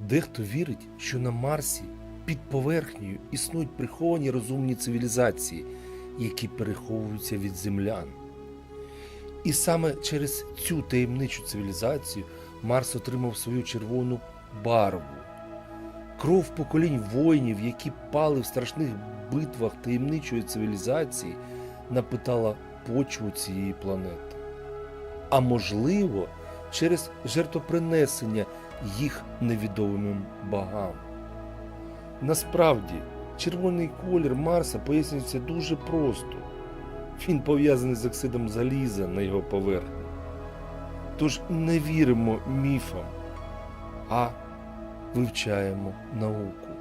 Дехто вірить, що на Марсі під поверхнею існують приховані розумні цивілізації, які переховуються від землян. І саме через цю таємничу цивілізацію Марс отримав свою червону барву. Кров поколінь воїнів, які пали в страшних битвах таємничої цивілізації, напитала почву цієї планети. А можливо, через жертвопринесення їх невідомим богам. Насправді, червоний колір Марса пояснюється дуже просто. Він пов'язаний з оксидом заліза на його поверхні. Тож не віримо міфам, а вивчаємо науку.